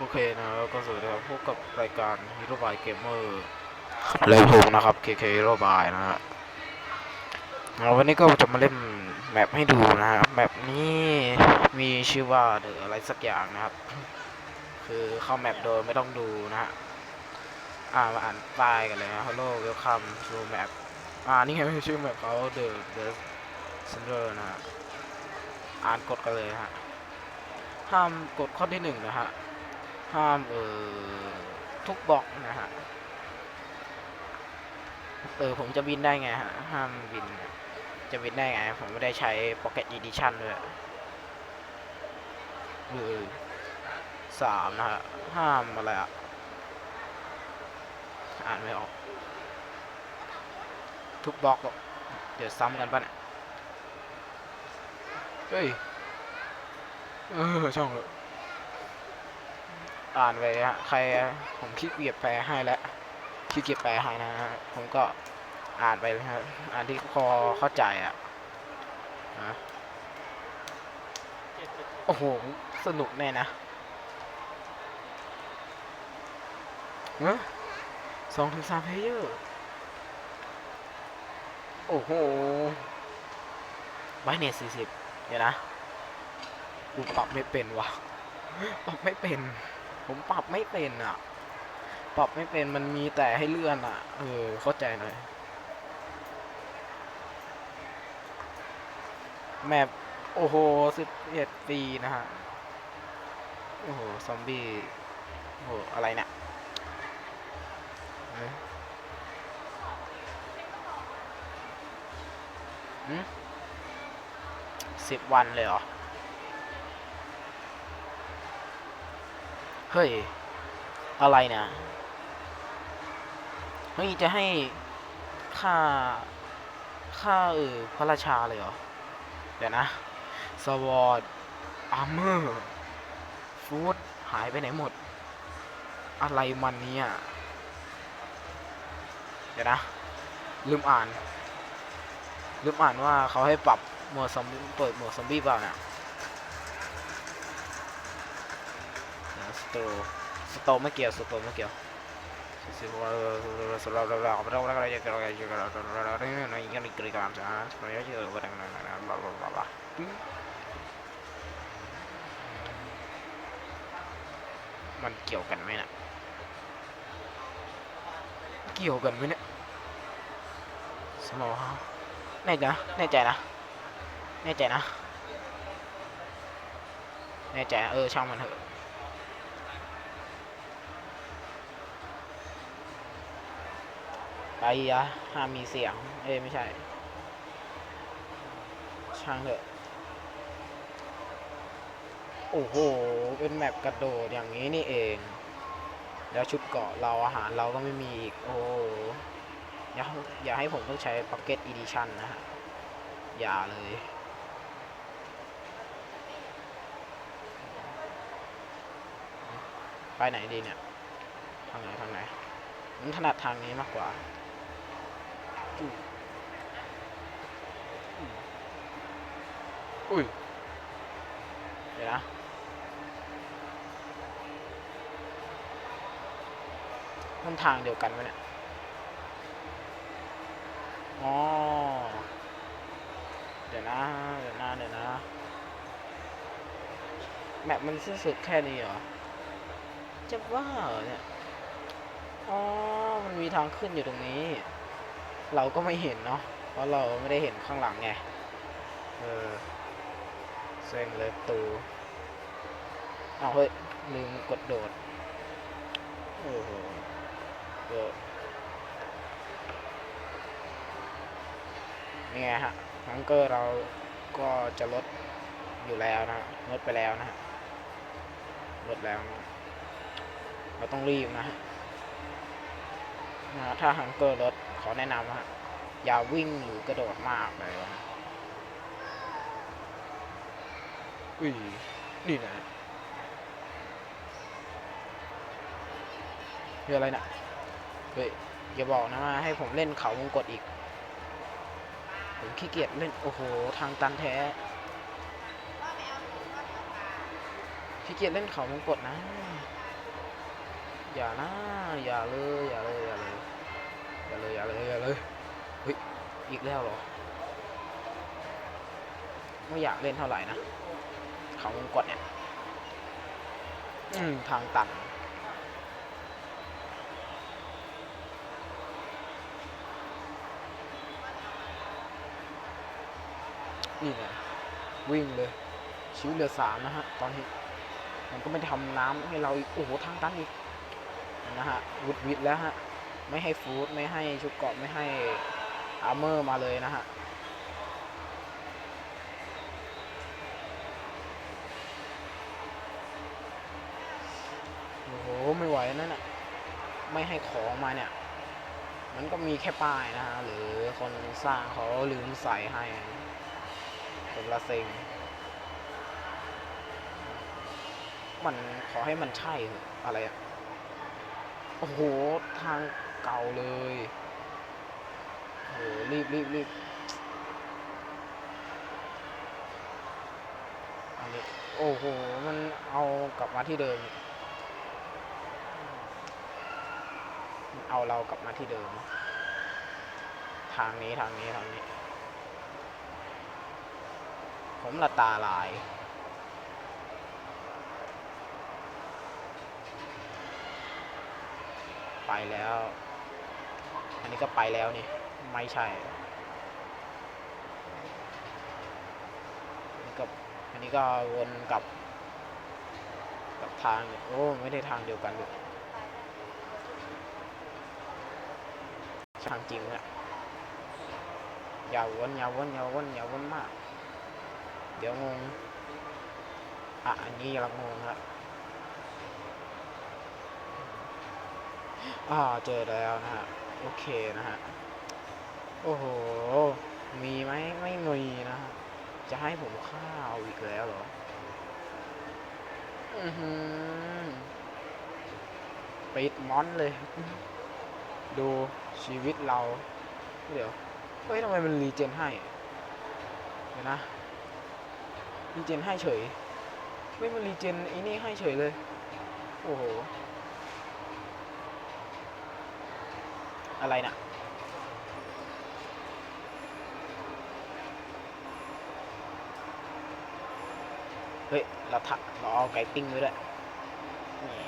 โอเคนะครับก็สวัสดีครับพบกับรายการ Hero by Gamer แล้วผมนะครับ KK Hero by นะฮะเอาวันนี้ก็จะมาเล่นแมปให้ดูนะฮะแมปนี้มีชื่อว่าเดออะไรสักอย่างนะครับ คือเข้าแมปโดยไม่ต้องดูนะฮะอ่ามาอ่านป้ายกันเลยนะ Hello Welcome to Map อ่านี่ไงชื่อแมปเขา The The Center นะฮะอ่านกดกันเลยนะฮะห้ามกดข้อที่หนึ่งนะฮะ ห้ามเออทุกบล็อกนะฮะเออผมจะบินได้ไงฮะห้ามบิน จะบินได้ไง ผมไม่ได้ใช้ Pocket Edition ด้วยหรือสามนะฮะห้ามอะไรอะ อ่านไม่ออก ทุกบล็อกเดี๋ยวซ้ำกันปะเนี่ย เฮ้ย เออ ช่องเลย อ่านไปฮะใครผมขี้เกียจแปลให้แล้วขี้เกียจแปลให้นะผมก็อ่านไปเลยครับอ่านที่พอเข้าใจอะนะโอ้โห สนุกแน่นะเนอสองถึงสามเพลเยอร์โอ้โหไว้เน็ตสี่สิบเดี๋ยวนะกูปรับไม่เป็นวะปรับไม่เป็น ผมปรับไม่เป็นอะ ปรับไม่เป็นมันมีแต่ให้เลื่อนอะ เออ เข้าใจหน่อย แมปโอ้โหสิบเอ็ดปีนะฮะ โอ้โห ซอมบี้ โอ้โห อะไรเนี่ยสิบวันเลยเหรอ เฮ้ย อะไรเนี่ย เฮ้ย จะให้ค่า ค่าเออพระราชาเลยเหรอ เดี๋ยวนะ สวอตอาร์เมอร์ฟูดหายไปไหนหมด อะไรมันเนี่ย เดี๋ยวนะ ลืมอ่าน ลืมอ่านว่าเขาให้ปรับหมวดซอมบี้เปิดหมวดซอมบี้เปล่าเนี่ย ส โตสโตไม่เกี่ยวสโตไม่เกี่ยวสิว่าสเราเราเราเราเราเราจะเราจะเราเราเราเนี่ยนะยังอีกรายการจ้าเราจะเจอวันนั้นนะนะบลาบลาบลาบลามันเกี่ยวกันไหมนะเกี่ยวกันไหมเนี่ยสมองแน่ใจนะแน่ใจนะแน่ใจนะแน่ใจเออช่างมันเถอะ ไปอะห้ามมีเสียง เอ้ไม่ใช่ ช่างเถอะ โอ้โห เป็นแมปกระโดดอย่างนี้นี่เอง แล้วชุดเกาะเราอาหารเราก็ไม่มีอีก โอ้อย่าอย่าให้ผมต้องใช้ Pocket Edition นนะฮะ อย่าเลยไปไหนดีเนี่ย ทางไหน ทางไหนผมถนัดทางนี้มากกว่า อุ้ย เดี๋ยวนะมันทางเดียวกันไหมเนี่ย อ๋อ เดี๋ยวนะ เดี๋ยวนะ เดี๋ยวนะ แมปมันสิ้นสุดแค่นี้เหรอ จะว่าเหรอเนี่ย อ๋อ มันมีทางขึ้นอยู่ตรงนี้ เราก็ไม่เห็นเนาะ เพราะเราไม่ได้เห็นข้างหลังไง เออ เซ็งเลยตูเอาวเฮ้ยลืมกดโดด โอ้โหเออนี่ไงฮะฮังเกอร์เราก็จะลดอยู่แล้วนะลดไปแล้วนะฮะลดแล้วนะเราต้องรีบนะฮะนะถ้าฮังเกอร์รถขอแนะนำนะฮะอย่าวิ่งหรือกระโดดมากเลยนะ อุ้ยนี่นะคืออะไรนะเฮ้ยอย่าบอกนะว่าให้ผมเล่นเขาวงกดอีก ผมขี้เกียจเล่น โอ้โห ทางตันแท้ขี้เกียจเล่นเขาวงกดนะ อย่านะ อย่าเลย อย่าเลย อย่าเลย อย่าเลย อย่าเลย อย่าเลย เฮ้ย อีกแล้วเหรอ ไม่อยากเล่นเท่าไหร่นะ เขาวงกดเนี่ยอืมทางตันนี่ไงวิ่งเลยชีวิตเหลือสามนะฮะ ตอนนี้มันก็ไม่ทำน้ำให้เราอีก โอ้โห ทางตันอีก นะฮะวุดวิดแล้วฮะ ไม่ให้ฟูดไม่ให้ชุดเกราะไม่ให้อาร์เมอร์มาเลยนะฮะ โอ้โหไม่ไหวนั่นน่ะไม่ให้ของมาเนี่ย มันก็มีแค่ป้ายนะฮะหรือคนสร้างเขาลืมใส่ให้คนละเซ็งมันขอให้มันใช่อะไรอะโอ้โห ทางเก่าเลยโอ้โหรีบรีบรีบอันนี้โอ้โห มันเอากลับมาที่เดิมมัน เอาเรากลับมาที่เดิม ทางนี้ทางนี้ทางนี้ ผมละตาลาย ไปแล้ว อันนี้ก็ไปแล้วนี่ ไม่ใช่อันนี้ก็อันนี้ก็วนกลับ กับทางโอ้ ไม่ได้ทางเดียวกันเลย ทางจริงอะอย่าวนอย่าวนอย่าวนอย่าวนมาก เดี๋ยวงง อะ อันนี้ยังงงละอ่าเจอแล้วนะฮะ โอเคนะฮะ โอ้โห มีไหมไม่มีนะฮะ จะให้ผมข้าวอีกแล้วเหรอ อือหือปิดมอนเลย ดูชีวิตเรา เดี๋ยว เฮ้ยทำไมมันรีเจนให้ เดี๋ยวนะรีเจนให้เฉย เฮ้ยมันรีเจนไอ้นี่ให้เฉยเลย โอ้โห อะไรนะ่ะเฮ้ย เราถักเราเอาไก่ปิ้งไว้ด้วยนี่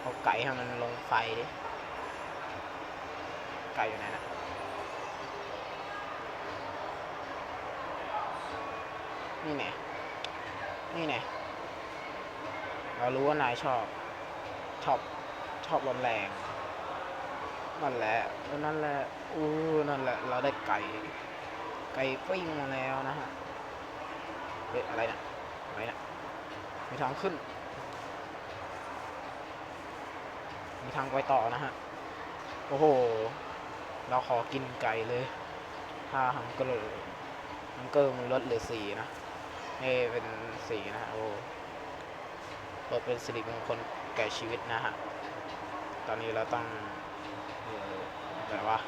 เอาไก่ให้มันลงไฟดิ ไก่อยู่ไหนนะนี่แน่นี่แน่เรารู้ว่านายชอบ ชอบ ชอบร้อนแรง นั่นแหละนั่นแหละอู้นั่นแหละ เราได้ไก่ ไก่ปิ้งมาแล้วนะฮะเฮ้ยอะไรนะอะไรนะมีทางขึ้น มีทางไปต่อนะฮะ โอ้โห เราขอกินไก่เลยถ้าฮังเกอร์ฮังเกอร์มันลดเหลือสี่นะเอ้เป็นสี่นะฮะโอ้ลดเป็นสิริมงคลแก่ชีวิตนะฮะ ตอนนี้เราต้องอแบบว่า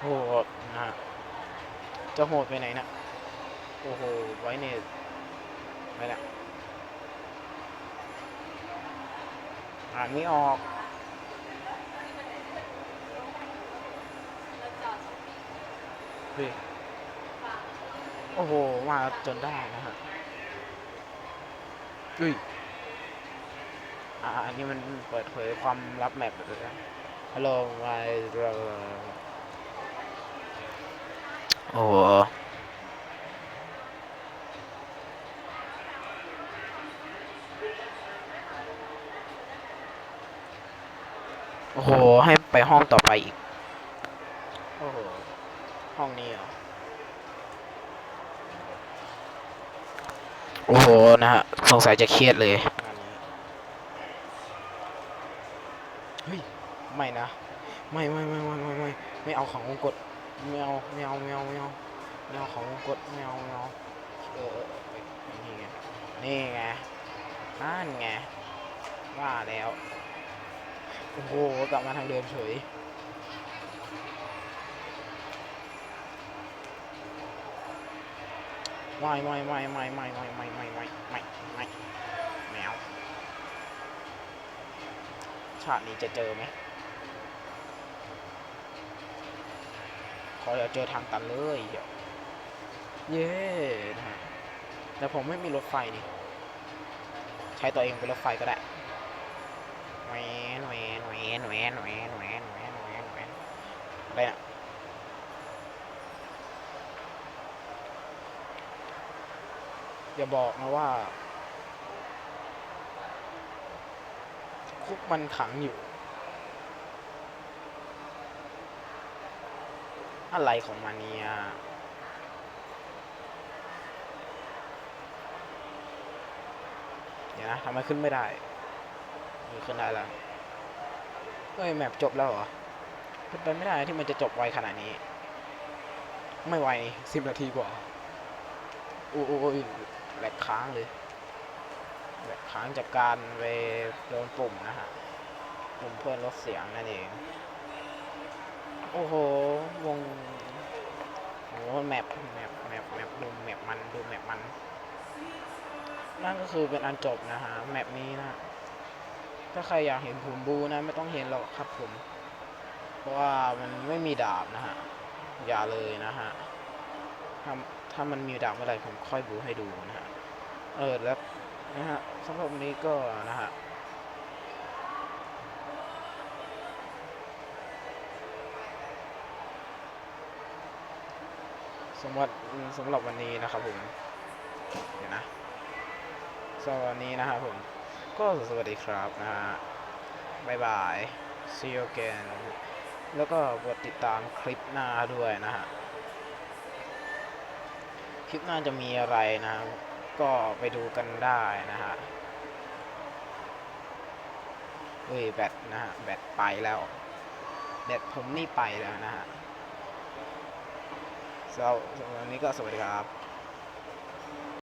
โหดนะฮะ จะโหดไปไหนนะโอ้โห ไว้เนตไม่ละอ่านไม่ออก เฮ้ยโอ้โห มาจนได้นะฮะเฮ้ย อ่า อันนี้มันเปิดเผยความลับแมปเลยนะฮัลโหลมาโอ้โหโอ้โห ให้ไปห้องต่อไปอีก โอ้โห ห้องนี้เหรอ โหนะฮะสงสัยจะเครียดเลยเฮ้ยไม่นะไม่ไม่ไม่ไม่ไม่ไม่ไม่เอาของวงกดไม่เอาไม่เอาไม่เอาไม่เอาไม่เอาของวงกดไม่เอาไม่เอาเออเออเออนี่ไงนี่ไงนั่นไงว่าแล้วโอ้โหกลับมาทางเดิมเฉย ไม่ไม่ไม่ไม่ไม่ไม่ไม่ไม่ไม่ไม่ไม่ไม่เอาชาตินี้จะเจอไหมขออย่าเจอทางตันเลยเดี๋ยวเย้นะฮะแต่ผมไม่มีรถไฟนี่ ใช้ตัวเองเป็นรถไฟก็ได้แหวนแหวนแหวนแหวนแหวนแหวนแหวนแหวนแหวนอะไรน่ะ อย่าบอกนะว่า คุกมันขังอยู่ อะไรของมันเนี่ยเดี๋ยวนะทำไมขึ้นไม่ได้ขึ้นได้แล้วเฮ้ยแมปจบแล้วเหรอขึ้นไปไม่ได้ที่มันจะจบไวขนาดนี้ ไม่ไวสิบนาทีกว่า โอ้โอ้ย แหลกค้างเลยแหลกค้างจากการไปโดนปุ่มนะฮะ ปุ่มเพื่อนลดเสียงนั่นเอง โอ้โห วงโอ้แมปแมปแมปแมปดูแมปมันดูแมปมัน นั่นก็คือเป็นอันจบนะฮะ แมปนี้นะ ถ้าใครอยากเห็นผมบูนะ ไม่ต้องเห็นหรอกครับผม เพราะว่ามันไม่มีดาบนะฮะ อย่าเลยนะฮะถ้าถ้ามันมีดาบเมื่อไหร่ผมค่อยบูให้ดูนะฮะ เออแล้วนะฮะสำหรับวันนี้ก็นะฮะสำหรับสำหรับวันนี้นะครับผมเดี๋ยวนะสำหรับวันนี้นะครับผม ก็สวัสดีครับนะฮะบายบาย see you again แล้วก็กดติดตามคลิปหน้าด้วยนะฮะ คลิปหน้าจะมีอะไรนะ ก็ไปดูกันได้นะฮะเฮ้ยแบตนะฮะแบตไปแล้วแบตผมนี่ไปแล้วนะฮะสำหรับวันนี้ก็สวัสดีครับ